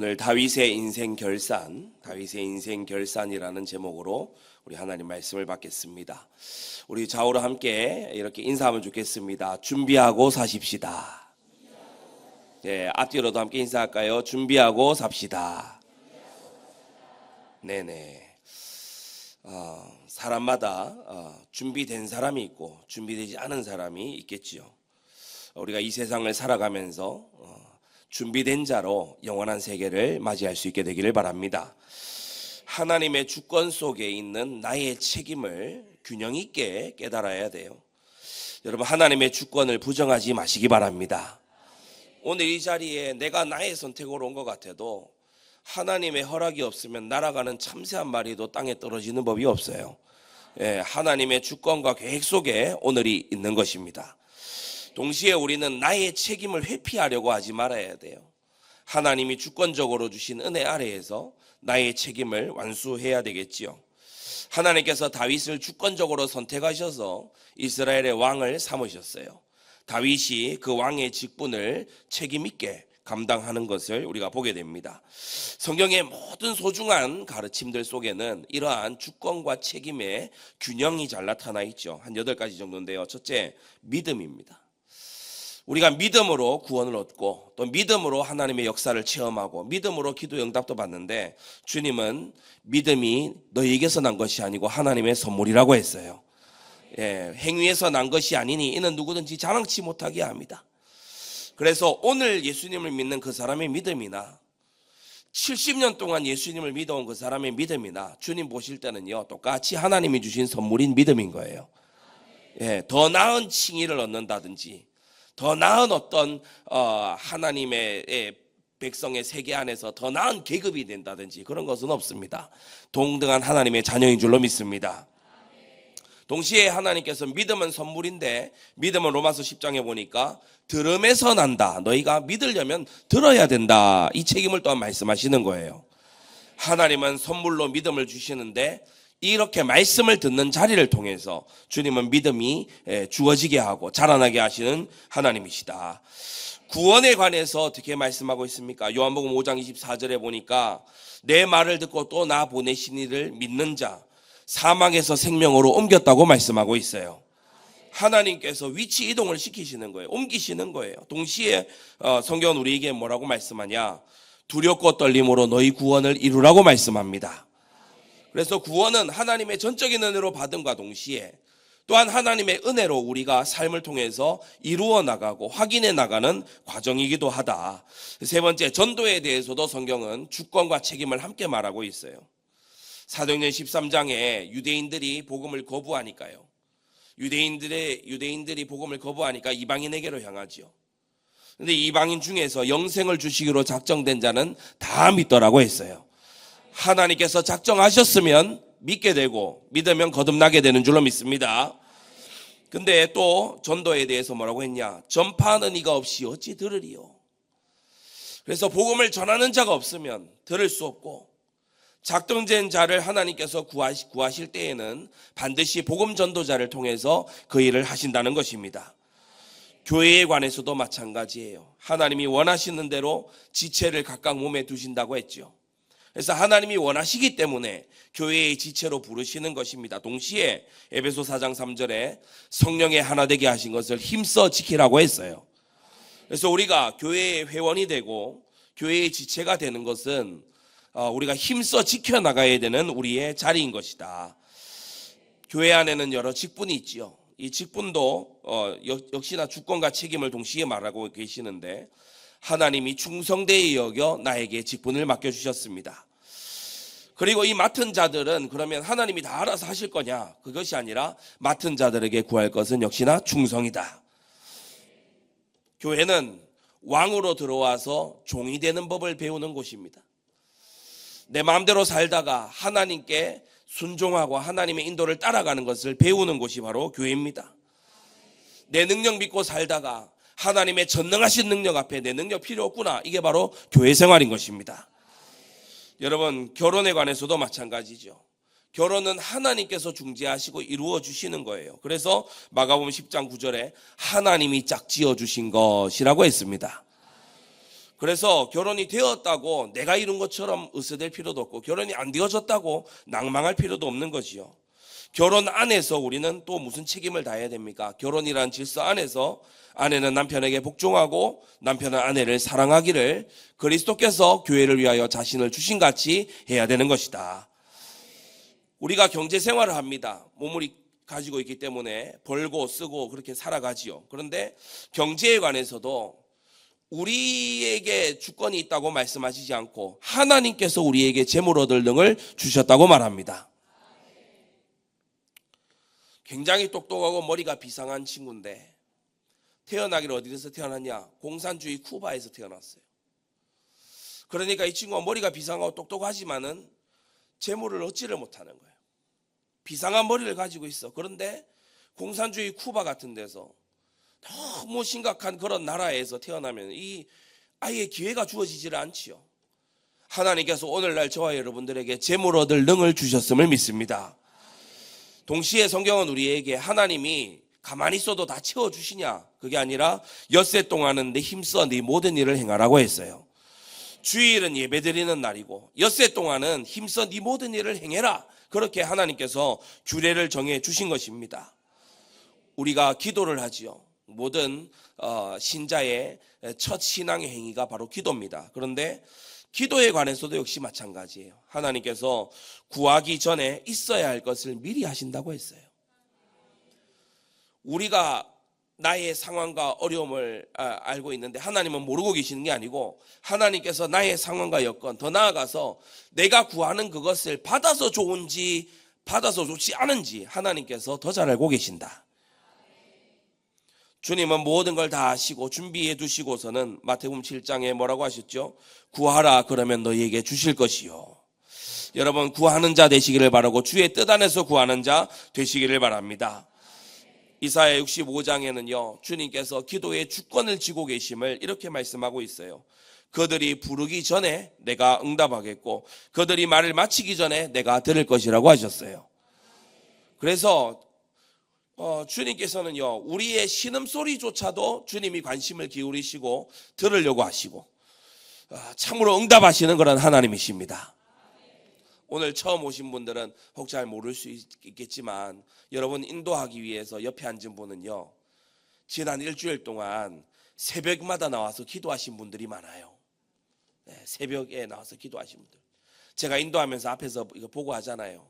오늘 다윗의 인생 결산, 다윗의 인생 결산이라는 제목으로 우리 하나님 말씀을 받겠습니다. 우리 좌우로 함께 이렇게 인사하면 좋겠습니다. 준비하고 사십시다. 예, 앞뒤로도 함께 인사할까요? 준비하고 삽시다. 네네. 어, 사람마다 어, 준비된 사람이 있고 준비되지 않은 사람이 있겠지요. 우리가 이 세상을 살아가면서 어, 준비된 자로 영원한 세계를 맞이할 수 있게 되기를 바랍니다. 하나님의 주권 속에 있는 나의 책임을 균형 있게 깨달아야 돼요. 여러분, 하나님의 주권을 부정하지 마시기 바랍니다. 오늘 이 자리에 내가 나의 선택으로 온 것 같아도 하나님의 허락이 없으면 날아가는 참새 한 마리도 땅에 떨어지는 법이 없어요. 예, 하나님의 주권과 계획 속에 오늘이 있는 것입니다. 동시에 우리는 나의 책임을 회피하려고 하지 말아야 돼요. 하나님이 주권적으로 주신 은혜 아래에서 나의 책임을 완수해야 되겠지요. 하나님께서 다윗을 주권적으로 선택하셔서 이스라엘의 왕을 삼으셨어요. 다윗이 그 왕의 직분을 책임있게 감당하는 것을 우리가 보게 됩니다. 성경의 모든 소중한 가르침들 속에는 이러한 주권과 책임의 균형이 잘 나타나 있죠. 한 여덟 가지 정도인데요. 첫째, 믿음입니다. 우리가 믿음으로 구원을 얻고 또 믿음으로 하나님의 역사를 체험하고 믿음으로 기도 응답도 받는데 주님은 믿음이 너에게서 난 것이 아니고 하나님의 선물이라고 했어요. 예, 행위에서 난 것이 아니니 이는 누구든지 자랑치 못하게 합니다. 그래서 오늘 예수님을 믿는 그 사람의 믿음이나 70년 동안 예수님을 믿어온 그 사람의 믿음이나 주님 보실 때는요 똑같이 하나님이 주신 선물인 믿음인 거예요. 예, 더 나은 칭의를 얻는다든지 더 나은 어떤 어, 하나님의 예, 백성의 세계 안에서 더 나은 계급이 된다든지 그런 것은 없습니다. 동등한 하나님의 자녀인 줄로 믿습니다. 동시에 하나님께서 믿음은 선물인데 믿음은 로마서 10장에 보니까 들음에서 난다. 너희가 믿으려면 들어야 된다. 이 책임을 또한 말씀하시는 거예요. 하나님은 선물로 믿음을 주시는데 이렇게 말씀을 듣는 자리를 통해서 주님은 믿음이 주어지게 하고 자라나게 하시는 하나님이시다. 구원에 관해서 어떻게 말씀하고 있습니까? 요한복음 5장 24절에 보니까 내 말을 듣고 또 나 보내신 이를 믿는 자 사망에서 생명으로 옮겼다고 말씀하고 있어요. 하나님께서 위치 이동을 시키시는 거예요. 옮기시는 거예요. 동시에 어, 성경은 우리에게 뭐라고 말씀하냐? 두렵고 떨림으로 너희 구원을 이루라고 말씀합니다. 그래서 구원은 하나님의 전적인 은혜로 받음과 동시에 또한 하나님의 은혜로 우리가 삶을 통해서 이루어 나가고 확인해 나가는 과정이기도 하다. 세 번째, 전도에 대해서도 성경은 주권과 책임을 함께 말하고 있어요. 사도행전 13장에 유대인들이 복음을 거부하니까요. 유대인들의 유대인들이 복음을 거부하니까 이방인에게로 향하지요. 근데 이방인 중에서 영생을 주시기로 작정된 자는 다 믿더라고 했어요. 하나님께서 작정하셨으면 믿게 되고 믿으면 거듭나게 되는 줄로 믿습니다. 근데 또 전도에 대해서 뭐라고 했냐? 전파하는 이가 없이 어찌 들으리요? 그래서 복음을 전하는 자가 없으면 들을 수 없고 작정된 자를 하나님께서 구하시, 구하실 때에는 반드시 복음 전도자를 통해서 그 일을 하신다는 것입니다. 교회에 관해서도 마찬가지예요. 하나님이 원하시는 대로 지체를 각각 몸에 두신다고 했죠. 그래서 하나님이 원하시기 때문에 교회의 지체로 부르시는 것입니다. 동시에 에베소 4장 3절에 성령의 하나 되게 하신 것을 힘써 지키라고 했어요. 그래서 우리가 교회의 회원이 되고 교회의 지체가 되는 것은 어, 우리가 힘써 지켜 나가야 되는 우리의 자리인 것이다. 교회 안에는 여러 직분이 있지요. 이 직분도 어, 역시나 주권과 책임을 동시에 말하고 계시는데 하나님이 충성되이 여겨 나에게 직분을 맡겨 주셨습니다. 그리고 이 맡은 자들은 그러면 하나님이 다 알아서 하실 거냐? 그것이 아니라 맡은 자들에게 구할 것은 역시나 충성이다. 교회는 왕으로 들어와서 종이 되는 법을 배우는 곳입니다. 내 마음대로 살다가 하나님께 순종하고 하나님의 인도를 따라가는 것을 배우는 곳이 바로 교회입니다. 내 능력 믿고 살다가 하나님의 전능하신 능력 앞에 내 능력 필요 없구나. 이게 바로 교회 생활인 것입니다. 여러분, 결혼에 관해서도 마찬가지죠. 결혼은 하나님께서 중재하시고 이루어 주시는 거예요. 그래서 마가복음 10장 9절에 하나님이 짝지어 주신 것이라고 했습니다. 그래서 결혼이 되었다고 내가 이룬 것처럼 으스댈 필요도 없고 결혼이 안 되어졌다고 낭망할 필요도 없는 거지요. 결혼 안에서 우리는 또 무슨 책임을 다해야 됩니까? 결혼이란 질서 안에서 아내는 남편에게 복종하고 남편은 아내를 사랑하기를 그리스도께서 교회를 위하여 자신을 주신 같이 해야 되는 것이다. 우리가 경제 생활을 합니다. 몸을 가지고 있기 때문에 벌고 쓰고 그렇게 살아가지요. 그런데 경제에 관해서도 우리에게 주권이 있다고 말씀하시지 않고 하나님께서 우리에게 재물 얻을 등을 주셨다고 말합니다. 굉장히 똑똑하고 머리가 비상한 친구인데 태어나기를 어디서 태어났냐? 공산주의 쿠바에서 태어났어요. 그러니까 이 친구가 머리가 비상하고 똑똑하지만은 재물을 얻지를 못하는 거예요. 비상한 머리를 가지고 있어. 그런데 공산주의 쿠바 같은 데서 너무 심각한 그런 나라에서 태어나면 이 아예 기회가 주어지질 않지요. 하나님께서 오늘날 저와 여러분들에게 재물 얻을 능을 주셨음을 믿습니다. 동시에 성경은 우리에게 하나님이 가만히 있어도 다 채워주시냐? 그게 아니라 엿새 동안은 내 힘써 네 모든 일을 행하라고 했어요. 주일은 예배 드리는 날이고 엿새 동안은 힘써 네 모든 일을 행해라. 그렇게 하나님께서 규례를 정해 주신 것입니다. 우리가 기도를 하지요. 모든 어, 신자의 첫 신앙의 행위가 바로 기도입니다. 그런데 기도에 관해서도 역시 마찬가지예요. 하나님께서 구하기 전에 있어야 할 것을 미리 하신다고 했어요. 우리가 나의 상황과 어려움을 아, 알고 있는데 하나님은 모르고 계시는 게 아니고 하나님께서 나의 상황과 여건 더 나아가서 내가 구하는 그것을 받아서 좋은지 받아서 좋지 않은지 하나님께서 더 잘 알고 계신다. 주님은 모든 걸다 하시고 준비해 두시고서는 마태복음 7장에 뭐라고 하셨죠? 구하라 그러면 너희에게 주실 것이요. 여러분 구하는 자 되시기를 바라고 주의 뜻 안에서 구하는 자 되시기를 바랍니다. 이사야 65장에는요. 주님께서 기도의 주권을 쥐고 계심을 이렇게 말씀하고 있어요. 그들이 부르기 전에 내가 응답하겠고 그들이 말을 마치기 전에 내가 들을 것이라고 하셨어요. 그래서 어, 주님께서는요, 우리의 신음소리조차도 주님이 관심을 기울이시고 들으려고 하시고, 어, 참으로 응답하시는 그런 하나님이십니다. 오늘 처음 오신 분들은 혹 잘 모를 수 있겠지만, 여러분 인도하기 위해서 옆에 앉은 분은요, 지난 일주일 동안 새벽마다 나와서 기도하신 분들이 많아요. 네, 새벽에 나와서 기도하신 분들. 제가 인도하면서 앞에서 이거 보고 하잖아요.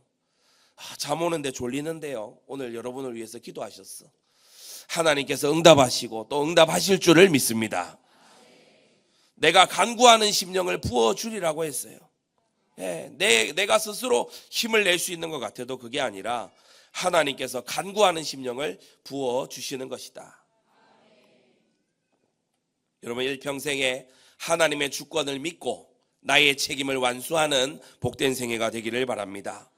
아, 잠 오는데 졸리는데요. 오늘 여러분을 위해서 기도하셨어. 하나님께서 응답하시고 또 응답하실 줄을 믿습니다. 내가 간구하는 심령을 부어주리라고 했어요. 예, 내, 내가 스스로 힘을 낼 수 있는 것 같아도 그게 아니라 하나님께서 간구하는 심령을 부어주시는 것이다. 여러분 일평생에 하나님의 주권을 믿고 나의 책임을 완수하는 복된 생애가 되기를 바랍니다.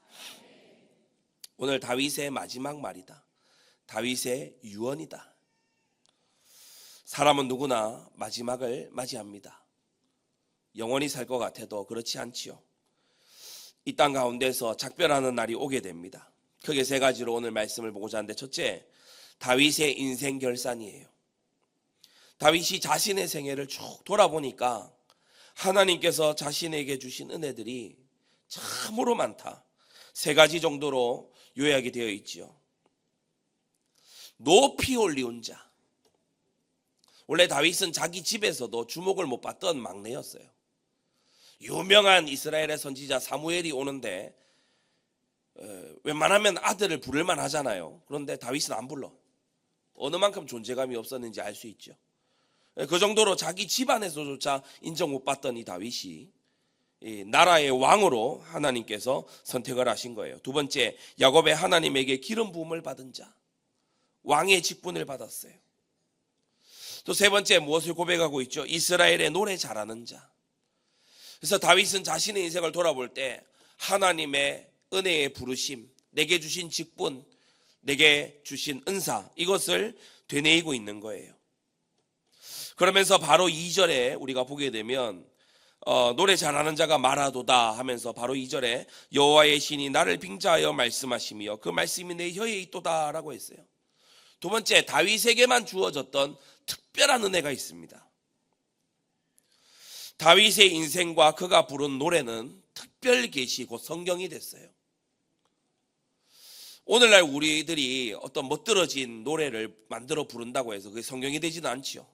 오늘 다윗의 마지막 말이다. 다윗의 유언이다. 사람은 누구나 마지막을 맞이합니다. 영원히 살 것 같아도 그렇지 않지요. 이 땅 가운데서 작별하는 날이 오게 됩니다. 크게 세 가지로 오늘 말씀을 보고자 하는데 첫째, 다윗의 인생 결산이에요. 다윗이 자신의 생애를 쭉 돌아보니까 하나님께서 자신에게 주신 은혜들이 참으로 많다. 세 가지 정도로 요약이 되어 있지요. 높이 올리운 자. 원래 다윗은 자기 집에서도 주목을 못 받던 막내였어요. 유명한 이스라엘의 선지자 사무엘이 오는데 어, 웬만하면 아들을 부를만 하잖아요. 그런데 다윗은 안 불러. 어느 만큼 존재감이 없었는지 알 수 있죠. 그 정도로 자기 집안에서조차 인정 못 받던 이 다윗이 나라의 왕으로 하나님께서 선택을 하신 거예요. 두 번째, 야곱의 하나님에게 기름 부음을 받은 자. 왕의 직분을 받았어요. 또 세 번째 무엇을 고백하고 있죠? 이스라엘의 노래 잘하는 자. 그래서 다윗은 자신의 인생을 돌아볼 때 하나님의 은혜의 부르심, 내게 주신 직분, 내게 주신 은사 이것을 되뇌이고 있는 거예요. 그러면서 바로 2절에 우리가 보게 되면 어, 노래 잘하는 자가 말하도다 하면서 바로 이절에 여호와의 신이 나를 빙자하여 말씀하시며 그 말씀이 내 혀에 있도다라고 했어요. 두 번째 다윗에게만 주어졌던 특별한 은혜가 있습니다. 다윗의 인생과 그가 부른 노래는 특별 계시 곧 성경이 됐어요. 오늘날 우리들이 어떤 멋들어진 노래를 만들어 부른다고 해서 그게 성경이 되지는 않지요.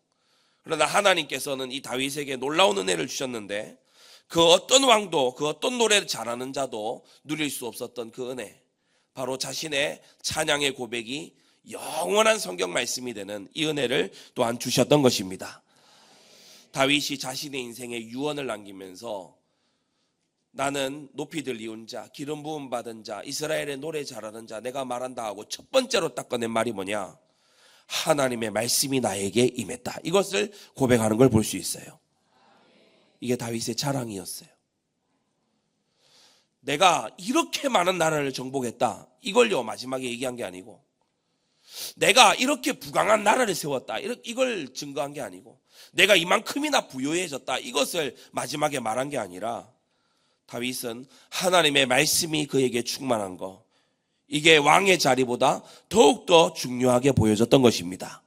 그러나 하나님께서는 이 다윗에게 놀라운 은혜를 주셨는데 그 어떤 왕도 그 어떤 노래를 잘하는 자도 누릴 수 없었던 그 은혜 바로 자신의 찬양의 고백이 영원한 성경 말씀이 되는 이 은혜를 또한 주셨던 것입니다. 다윗이 자신의 인생에 유언을 남기면서 나는 높이 들리운 자, 기름 부음 받은 자, 이스라엘의 노래 잘하는 자, 내가 말한다 하고 첫 번째로 딱 꺼낸 말이 뭐냐? 하나님의 말씀이 나에게 임했다. 이것을 고백하는 걸 볼 수 있어요. 이게 다윗의 자랑이었어요. 내가 이렇게 많은 나라를 정복했다. 이걸요, 마지막에 얘기한 게 아니고, 내가 이렇게 부강한 나라를 세웠다. 이걸 증거한 게 아니고, 내가 이만큼이나 부유해졌다. 이것을 마지막에 말한 게 아니라, 다윗은 하나님의 말씀이 그에게 충만한 거, 이게 왕의 자리보다 더욱더 중요하게 보여졌던 것입니다.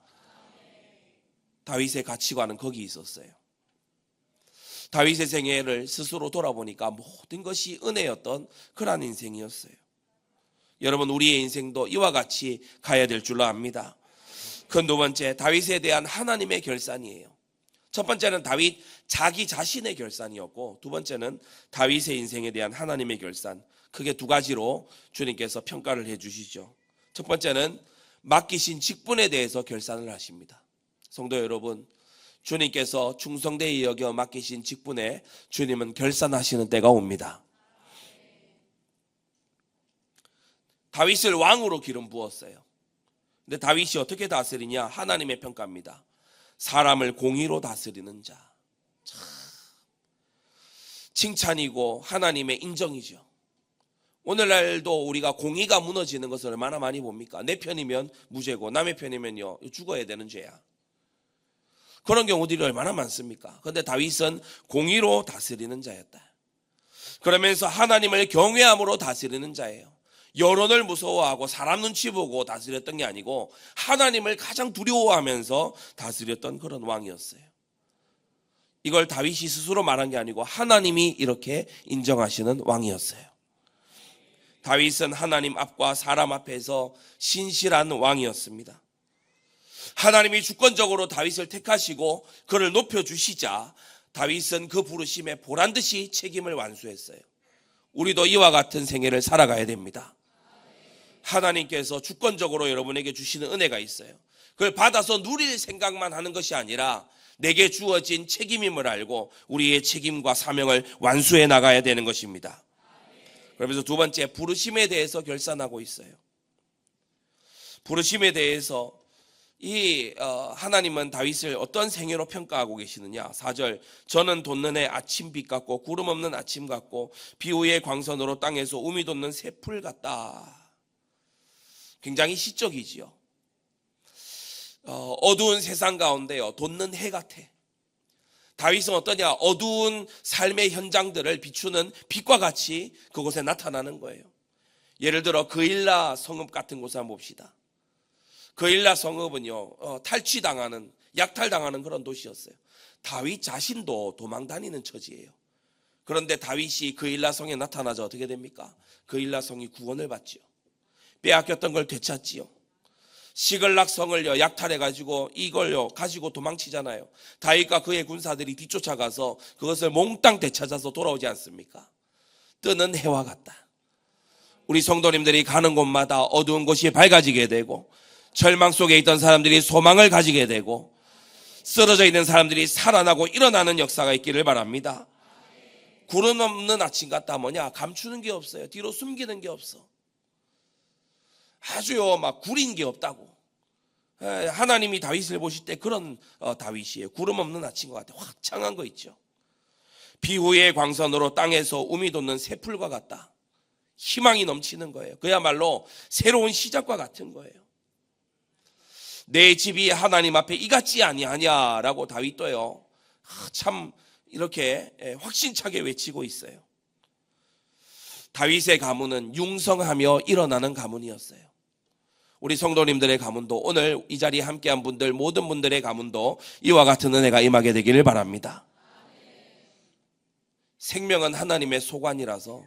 다윗의 가치관은 거기 있었어요. 다윗의 생애를 스스로 돌아보니까 모든 것이 은혜였던 그러한 인생이었어요. 여러분 우리의 인생도 이와 같이 가야 될 줄로 압니다. 그 두 번째 다윗에 대한 하나님의 결산이에요. 첫 번째는 다윗 자기 자신의 결산이었고 두 번째는 다윗의 인생에 대한 하나님의 결산. 크게 두 가지로 주님께서 평가를 해 주시죠. 첫 번째는 맡기신 직분에 대해서 결산을 하십니다. 성도 여러분, 주님께서 충성되이 여겨 맡기신 직분에 주님은 결산하시는 때가 옵니다. 다윗을 왕으로 기름 부었어요. 근데 다윗이 어떻게 다스리냐? 하나님의 평가입니다. 사람을 공의로 다스리는 자. 참. 칭찬이고 하나님의 인정이죠. 오늘날도 우리가 공의가 무너지는 것을 얼마나 많이 봅니까? 내 편이면 무죄고 남의 편이면요 죽어야 되는 죄야. 그런 경우들이 얼마나 많습니까? 그런데 다윗은 공의로 다스리는 자였다. 그러면서 하나님을 경외함으로 다스리는 자예요. 여론을 무서워하고 사람 눈치 보고 다스렸던 게 아니고 하나님을 가장 두려워하면서 다스렸던 그런 왕이었어요. 이걸 다윗이 스스로 말한 게 아니고 하나님이 이렇게 인정하시는 왕이었어요. 다윗은 하나님 앞과 사람 앞에서 신실한 왕이었습니다. 하나님이 주권적으로 다윗을 택하시고 그를 높여 주시자 다윗은 그 부르심에 보란 듯이 책임을 완수했어요. 우리도 이와 같은 생애를 살아가야 됩니다. 하나님께서 주권적으로 여러분에게 주시는 은혜가 있어요. 그걸 받아서 누릴 생각만 하는 것이 아니라 내게 주어진 책임임을 알고 우리의 책임과 사명을 완수해 나가야 되는 것입니다. 그러면서 두 번째 부르심에 대해서 결산하고 있어요. 부르심에 대해서 이 어, 하나님은 다윗을 어떤 생애로 평가하고 계시느냐? 4절 저는 돋는 해 아침빛 같고 구름 없는 아침 같고 비 후의 광선으로 땅에서 우미 돋는 새풀 같다. 굉장히 시적이지요. 어, 어두운 세상 가운데요 돋는 해 같아. 다윗은 어떠냐? 어두운 삶의 현장들을 비추는 빛과 같이 그곳에 나타나는 거예요. 예를 들어 그일라 성읍 같은 곳을 한번 봅시다. 그일라 성읍은요 어, 탈취당하는 약탈당하는 그런 도시였어요. 다윗 자신도 도망 다니는 처지예요. 그런데 다윗이 그일라 성에 나타나자 어떻게 됩니까? 그일라 성이 구원을 받지요. 빼앗겼던 걸 되찾지요. 시글락 성을요 약탈해 가지고 이걸요 가지고 도망치잖아요. 다윗과 그의 군사들이 뒤쫓아가서 그것을 몽땅 되찾아서 돌아오지 않습니까? 뜨는 해와 같다. 우리 성도님들이 가는 곳마다 어두운 곳이 밝아지게 되고 절망 속에 있던 사람들이 소망을 가지게 되고 쓰러져 있는 사람들이 살아나고 일어나는 역사가 있기를 바랍니다. 구름 없는 아침 같다 뭐냐 감추는 게 없어요. 뒤로 숨기는 게 없어. 아주요 막 구린 게 없다고. 하나님이 다윗을 보실 때 그런 어, 다윗이에요. 구름 없는 아침과 같아. 확창한 거 있죠. 비후의 광선으로 땅에서 우미 돋는 새풀과 같다. 희망이 넘치는 거예요. 그야말로 새로운 시작과 같은 거예요. 내 집이 하나님 앞에 이같지 아니하냐라고 다윗도요. 참 이렇게 확신차게 외치고 있어요. 다윗의 가문은 융성하며 일어나는 가문이었어요. 우리 성도님들의 가문도 오늘 이 자리에 함께한 분들 모든 분들의 가문도 이와 같은 은혜가 임하게 되기를 바랍니다. 생명은 하나님의 소관이라서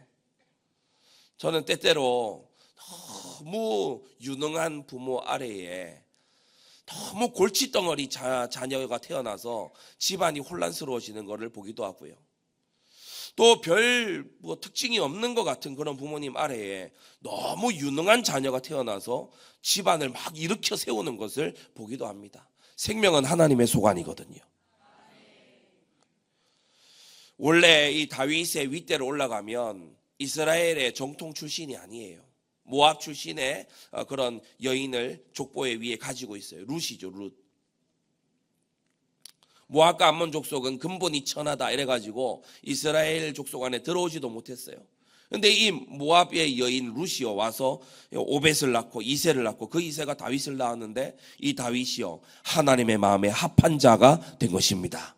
저는 때때로 너무 유능한 부모 아래에 너무 골칫덩어리 자, 자녀가 태어나서 집안이 혼란스러워지는 것을 보기도 하고요. 또 별 뭐 특징이 없는 것 같은 그런 부모님 아래에 너무 유능한 자녀가 태어나서 집안을 막 일으켜 세우는 것을 보기도 합니다. 생명은 하나님의 소관이거든요. 원래 이 다윗의 윗대로 올라가면 이스라엘의 정통 출신이 아니에요. 모압 출신의 어, 그런 여인을 족보의 위에 가지고 있어요. 룻이죠, 룻. 모압과 암몬 족속은 근본이 천하다 이래가지고 이스라엘 족속 안에 들어오지도 못했어요. 근데 이 모압의 여인 루시오 와서 오벳을 낳고 이세를 낳고 그 이세가 다윗을 낳았는데 이 다윗이요 하나님의 마음에 합한 자가 된 것입니다.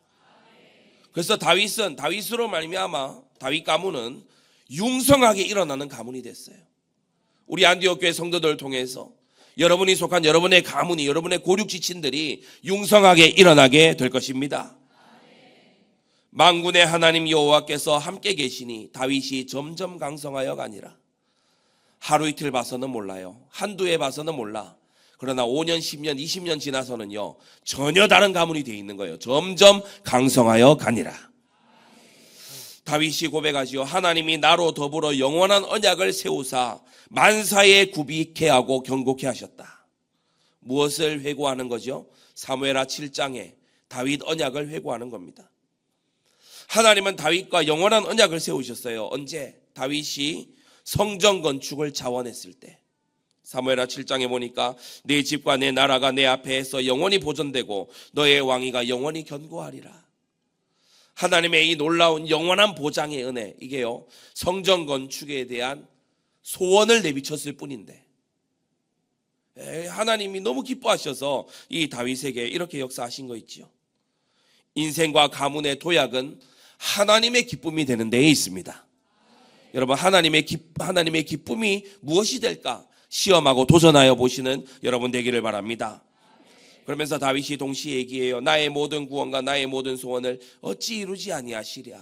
그래서 다윗은 다윗으로 말미암아 다윗 가문은 융성하게 일어나는 가문이 됐어요. 우리 안디옥 교회 성도들을 통해서 여러분이 속한 여러분의 가문이 여러분의 고륙 지친들이 융성하게 일어나게 될 것입니다. 만군의 하나님 여호와께서 함께 계시니 다윗이 점점 강성하여가 아니라 하루 이틀 봐서는 몰라요. 한두 해 봐서는 몰라. 그러나 5년, 10년, 20년 지나서는요. 전혀 다른 가문이 되어 있는 거예요. 점점 강성하여 가니라. 다윗이 고백하지요. 하나님이 나로 더불어 영원한 언약을 세우사 만사에 굽이케 하고 경고케 하셨다. 무엇을 회고하는 거죠? 사무엘하 7장에 다윗 언약을 회고하는 겁니다. 하나님은 다윗과 영원한 언약을 세우셨어요. 언제? 다윗이 성전 건축을 자원했을 때. 사무엘하 7장에 보니까 내 집과 내 나라가 내 앞에서 영원히 보존되고 너의 왕위가 영원히 견고하리라. 하나님의 이 놀라운 영원한 보장의 은혜 이게요. 성전 건축에 대한 소원을 내비쳤을 뿐인데 하나님이 너무 기뻐하셔서 이 다윗에게 이렇게 역사하신 거 있지요. 인생과 가문의 도약은 하나님의 기쁨이 되는 데에 있습니다. 여러분 하나님의 기, 하나님의 기쁨이 무엇이 될까 시험하고 도전하여 보시는 여러분 되기를 바랍니다. 그러면서 다윗이 동시에 얘기해요. 나의 모든 구원과 나의 모든 소원을 어찌 이루지 아니하시랴.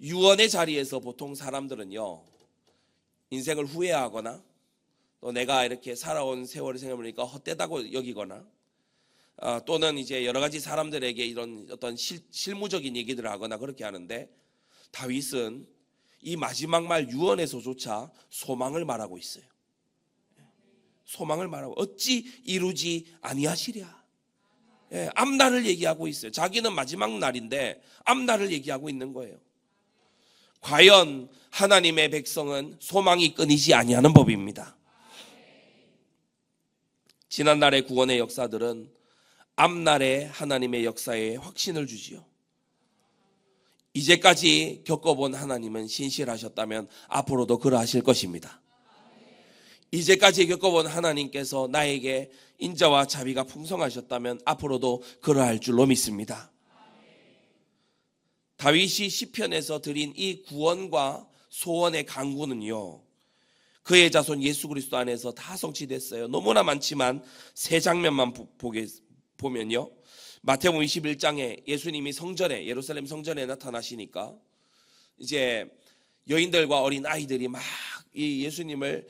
유언의 자리에서 보통 사람들은요. 인생을 후회하거나 또 내가 이렇게 살아온 세월을 생각해보니까 헛되다고 여기거나 어, 또는 이제 여러 가지 사람들에게 이런 어떤 실, 실무적인 얘기들을 하거나 그렇게 하는데 다윗은 이 마지막 말 유언에서조차 소망을 말하고 있어요. 소망을 말하고 어찌 이루지 아니하시랴. 예, 앞날을 얘기하고 있어요. 자기는 마지막 날인데 앞날을 얘기하고 있는 거예요. 과연 하나님의 백성은 소망이 끊이지 아니하는 법입니다. 지난날의 구원의 역사들은 앞날의 하나님의 역사에 확신을 주지요. 이제까지 겪어본 하나님은 신실하셨다면 앞으로도 그러하실 것입니다. 이제까지 겪어본 하나님께서 나에게 인자와 자비가 풍성하셨다면 앞으로도 그러할 줄로 믿습니다. 다윗이 시편에서 드린 이 구원과 소원의 강구는요. 그의 자손 예수 그리스도 안에서 다 성취됐어요. 너무나 많지만 세 장면만 보게 보면요. 마태복음 21장에 예수님이 성전에 예루살렘 성전에 나타나시니까 이제 여인들과 어린 아이들이 막 이 예수님을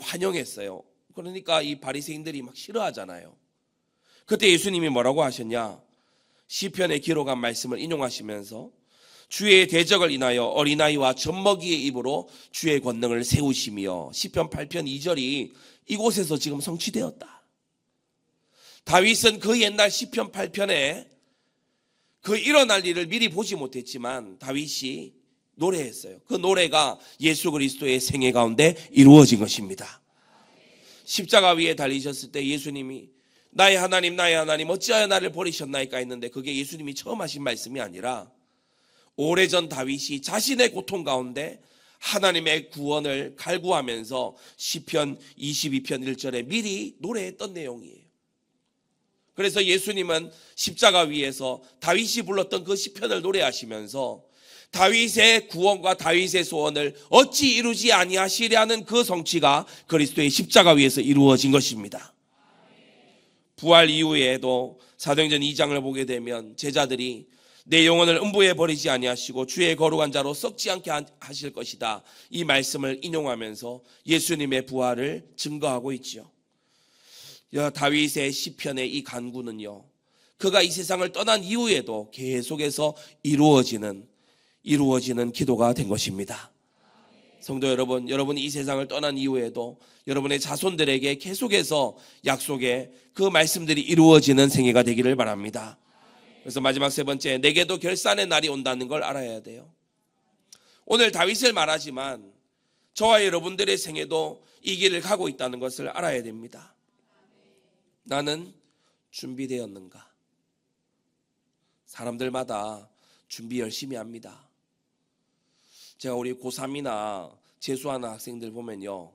환영했어요. 그러니까 이 바리새인들이 막 싫어하잖아요. 그때 예수님이 뭐라고 하셨냐? 시편에 기록한 말씀을 인용하시면서 주의 대적을 인하여 어린아이와 젖먹이의 입으로 주의 권능을 세우시며 시편 8편 2절이 이곳에서 지금 성취되었다. 다윗은 그 옛날 시편 8편에 그 일어날 일을 미리 보지 못했지만 다윗이 노래했어요. 그 노래가 예수 그리스도의 생애 가운데 이루어진 것입니다. 십자가 위에 달리셨을 때 예수님이 나의 하나님 나의 하나님 어찌하여 나를 버리셨나이까 했는데 그게 예수님이 처음 하신 말씀이 아니라 오래전 다윗이 자신의 고통 가운데 하나님의 구원을 갈구하면서 시편 22편 1절에 미리 노래했던 내용이에요. 그래서 예수님은 십자가 위에서 다윗이 불렀던 그 시편을 노래하시면서 다윗의 구원과 다윗의 소원을 어찌 이루지 아니하시려는 그 성취가 그리스도의 십자가 위에서 이루어진 것입니다. 부활 이후에도 사도행전 2장을 보게 되면 제자들이 내 영혼을 음부에 버리지 아니하시고 주의 거룩한 자로 썩지 않게 하실 것이다. 이 말씀을 인용하면서 예수님의 부활을 증거하고 있지요. 다윗의 시편의 이 간구는요. 그가 이 세상을 떠난 이후에도 계속해서 이루어지는 이루어지는 기도가 된 것입니다. 성도 여러분, 여러분이 이 세상을 떠난 이후에도 여러분의 자손들에게 계속해서 약속의 그 말씀들이 이루어지는 생애가 되기를 바랍니다. 그래서 마지막 세 번째, 내게도 결산의 날이 온다는 걸 알아야 돼요. 오늘 다윗을 말하지만 저와 여러분들의 생애도 이 길을 가고 있다는 것을 알아야 됩니다. 나는 준비되었는가? 사람들마다 준비 열심히 합니다. 제가 우리 고3이나 재수하는 학생들 보면요.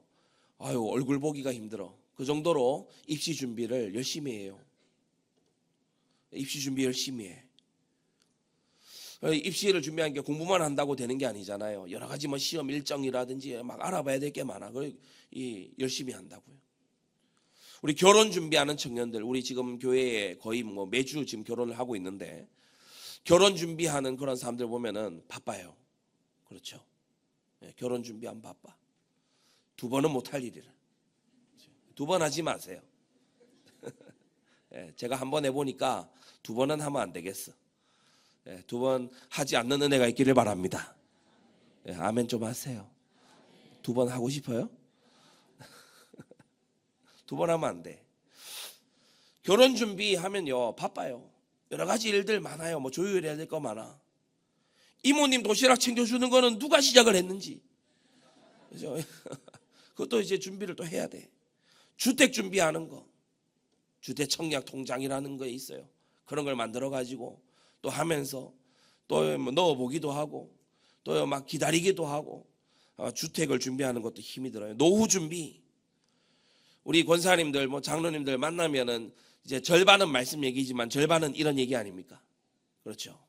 아유, 얼굴 보기가 힘들어. 그 정도로 입시 준비를 열심히 해요. 입시 준비 열심히 해. 입시를 준비한 게 공부만 한다고 되는 게 아니잖아요. 여러 가지 뭐 시험 일정이라든지 막 알아봐야 될 게 많아. 이 열심히 한다고요. 우리 결혼 준비하는 청년들, 우리 지금 교회에 거의 뭐 매주 지금 결혼을 하고 있는데 결혼 준비하는 그런 사람들 보면은 바빠요. 그렇죠. 예, 결혼 준비하면 바빠. 두 번은 못할 일이라. 두 번 하지 마세요. 예, 제가 한 번 해보니까 두 번은 하면 안 되겠어. 예, 두번 하지 않는 은혜가 있기를 바랍니다. 아멘 좀 하세요. 두 번 하고 싶어요? 두 번 하면 안 돼. 결혼 준비하면요 바빠요. 여러 가지 일들 많아요. 뭐 조율해야 될 거 많아. 이모님 도시락 챙겨주는 거는 누가 시작을 했는지. 그죠? 그것도 이제 준비를 또 해야 돼. 주택 준비하는 거. 주택 청약 통장이라는 거 있어요. 그런 걸 만들어 가지고 또 하면서 또뭐 넣어 보기도 하고 또 막 기다리기도 하고 어, 주택을 준비하는 것도 힘이 들어요. 노후 준비. 우리 권사님들 뭐 장로님들 만나면은 이제 절반은 말씀 얘기지만 절반은 이런 얘기 아닙니까? 그렇죠.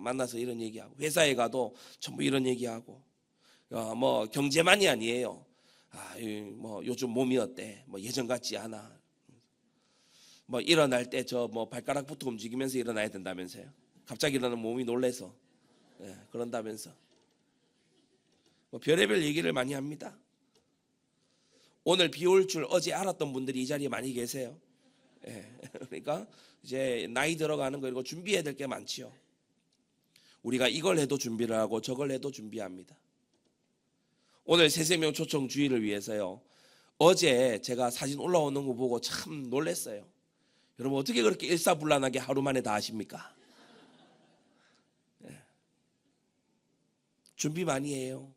만나서 이런 얘기하고 회사에 가도 전부 이런 얘기하고 어, 뭐 경제만이 아니에요. 아, 뭐 요즘 몸이 어때? 뭐 예전 같지 않아. 뭐 일어날 때 저 뭐 발가락부터 움직이면서 일어나야 된다면서요. 갑자기 일어나는 몸이 놀래서 예, 그런다면서 뭐 별의별 얘기를 많이 합니다. 오늘 비 올 줄 어제 알았던 분들이 이 자리에 많이 계세요. 예, 그러니까 이제 나이 들어가는 거 이거 준비해야 될 게 많지요. 우리가 이걸 해도 준비를 하고 저걸 해도 준비합니다. 오늘 새생명 초청 주의를 위해서요. 어제 제가 사진 올라오는 거 보고 참 놀랐어요. 여러분 어떻게 그렇게 일사불란하게 하루 만에 다 하십니까? 네. 준비 많이 해요.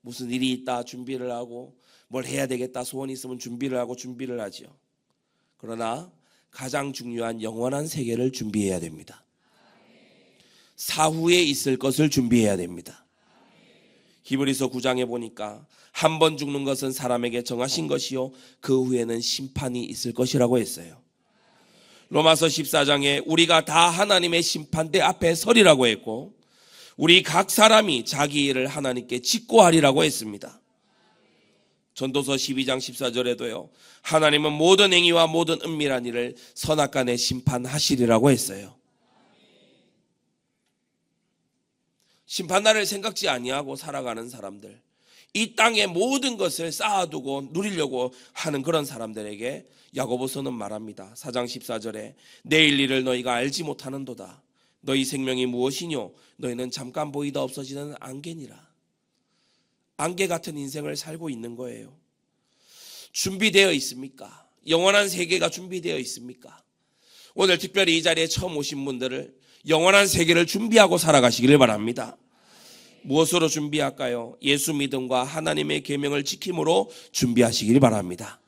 무슨 일이 있다 준비를 하고 뭘 해야 되겠다 소원이 있으면 준비를 하고 준비를 하죠. 그러나 가장 중요한 영원한 세계를 준비해야 됩니다. 사후에 있을 것을 준비해야 됩니다. 히브리서 9장에 보니까 한 번 죽는 것은 사람에게 정하신 것이요 그 후에는 심판이 있을 것이라고 했어요. 로마서 14장에 우리가 다 하나님의 심판대 앞에 서리라고 했고 우리 각 사람이 자기 일을 하나님께 직고하리라고 했습니다. 전도서 12장 14절에도요. 하나님은 모든 행위와 모든 은밀한 일을 선악간에 심판하시리라고 했어요. 심판날을 생각지 아니하고 살아가는 사람들, 이 땅의 모든 것을 쌓아두고 누리려고 하는 그런 사람들에게 야고보서는 말합니다. 4장 14절에 내일 일을 너희가 알지 못하는도다. 너희 생명이 무엇이뇨? 너희는 잠깐 보이다 없어지는 안개니라. 안개 같은 인생을 살고 있는 거예요. 준비되어 있습니까? 영원한 세계가 준비되어 있습니까? 오늘 특별히 이 자리에 처음 오신 분들을 영원한 세계를 준비하고 살아가시기를 바랍니다. 무엇으로 준비할까요? 예수 믿음과 하나님의 계명을 지킴으로 준비하시길 바랍니다.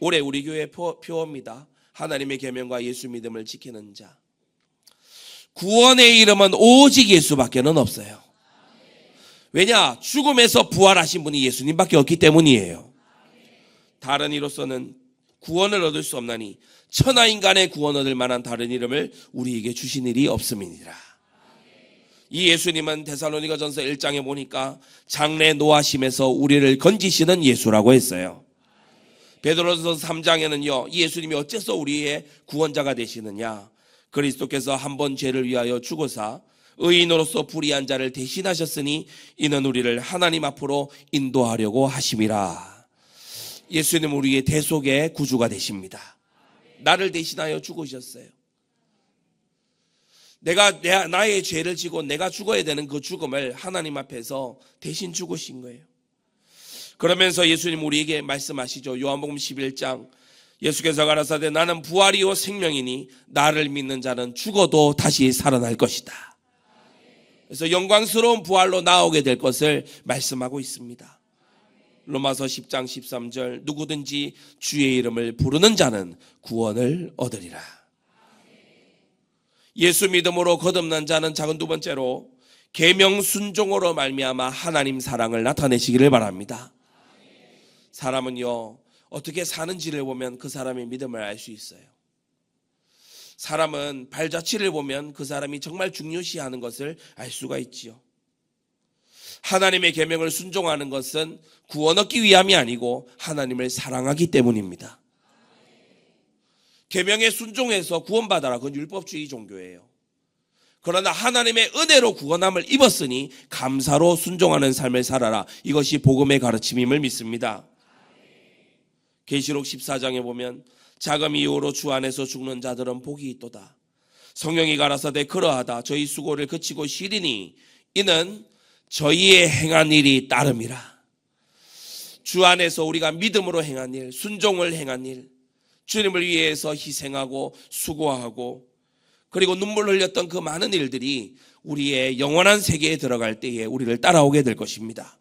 올해 우리 교회 표어입니다. 하나님의 계명과 예수 믿음을 지키는 자. 구원의 이름은 오직 예수밖에는 없어요. 왜냐? 죽음에서 부활하신 분이 예수님밖에 없기 때문이에요. 다른 이로서는 구원을 얻을 수 없나니 천하 인간의 구원 얻을 만한 다른 이름을 우리에게 주신 일이 없음이니라. 이 예수님은 데살로니가 전서 1장에 보니까 장래 노하심에서 우리를 건지시는 예수라고 했어요. 베드로전서 3장에는요. 이 예수님이 어째서 우리의 구원자가 되시느냐? 그리스도께서 한 번 죄를 위하여 죽으사 의인으로서 불의한 자를 대신하셨으니 이는 우리를 하나님 앞으로 인도하려고 하심이라. 예수님 우리의 대속의 구주가 되십니다. 나를 대신하여 죽으셨어요. 내가 내, 나의 죄를 지고 내가 죽어야 되는 그 죽음을 하나님 앞에서 대신 죽으신 거예요. 그러면서 예수님 우리에게 말씀하시죠. 요한복음 11장 예수께서 가라사대 나는 부활이요 생명이니 나를 믿는 자는 죽어도 다시 살아날 것이다. 그래서 영광스러운 부활로 나오게 될 것을 말씀하고 있습니다. 로마서 10장 13절 누구든지 주의 이름을 부르는 자는 구원을 얻으리라. 예수 믿음으로 거듭난 자는 작은 두 번째로 계명 순종으로 말미암아 하나님 사랑을 나타내시기를 바랍니다. 사람은요 어떻게 사는지를 보면 그 사람의 믿음을 알 수 있어요. 사람은 발자취를 보면 그 사람이 정말 중요시하는 것을 알 수가 있지요. 하나님의 계명을 순종하는 것은 구원 얻기 위함이 아니고 하나님을 사랑하기 때문입니다. 계명에 순종해서 구원받아라. 그건 율법주의 종교예요. 그러나 하나님의 은혜로 구원함을 입었으니 감사로 순종하는 삶을 살아라. 이것이 복음의 가르침임을 믿습니다. 계시록 14장에 보면 자금 이후로 주 안에서 죽는 자들은 복이 있도다. 성령이 가라사대 그러하다. 저희 수고를 그치고 쉬리니 이는 저희의 행한 일이 따름이라. 주 안에서 우리가 믿음으로 행한 일, 순종을 행한 일, 주님을 위해서 희생하고 수고하고 그리고 눈물 흘렸던 그 많은 일들이 우리의 영원한 세계에 들어갈 때에 우리를 따라오게 될 것입니다.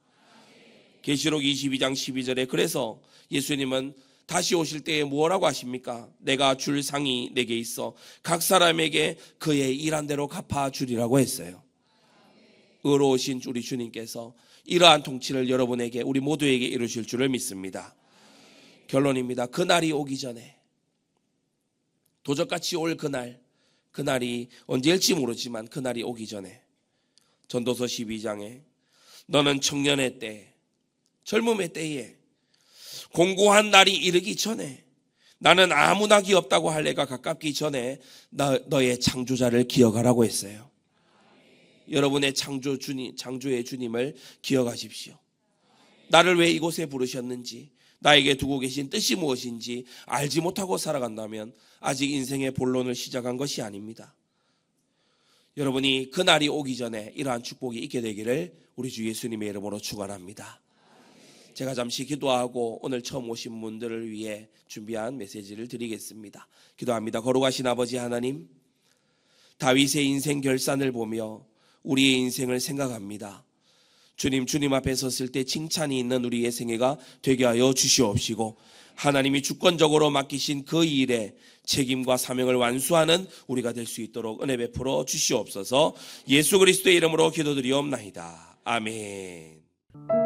계시록 22장 12절에 그래서 예수님은 다시 오실 때에 무엇라고 하십니까? 내가 줄 상이 내게 있어 각 사람에게 그의 일한 대로 갚아 주리라고 했어요. 의로우신 우리 주님께서 이러한 통치를 여러분에게 우리 모두에게 이루실 줄을 믿습니다. 결론입니다. 그날이 오기 전에 도적같이 올 그날 그날이 언제일지 모르지만 그날이 오기 전에 전도서 12장에 너는 청년의 때 젊음의 때에 공고한 날이 이르기 전에 나는 아무 낙이 없다고 할 내가 가깝기 전에 너, 너의 창조자를 기억하라고 했어요. 여러분의 창조 주님, 창조의 주님을 기억하십시오. 나를 왜 이곳에 부르셨는지, 나에게 두고 계신 뜻이 무엇인지 알지 못하고 살아간다면 아직 인생의 본론을 시작한 것이 아닙니다. 여러분이 그 날이 오기 전에 이러한 축복이 있게 되기를 우리 주 예수님의 이름으로 축원합니다. 제가 잠시 기도하고 오늘 처음 오신 분들을 위해 준비한 메시지를 드리겠습니다. 기도합니다. 거룩하신 아버지 하나님, 다윗의 인생 결산을 보며 우리의 인생을 생각합니다. 주님, 주님 앞에 섰을 때 칭찬이 있는 우리의 생애가 되게 하여 주시옵시고, 하나님이 주권적으로 맡기신 그 일에 책임과 사명을 완수하는 우리가 될 수 있도록 은혜 베풀어 주시옵소서 예수 그리스도의 이름으로 기도드리옵나이다. 아멘.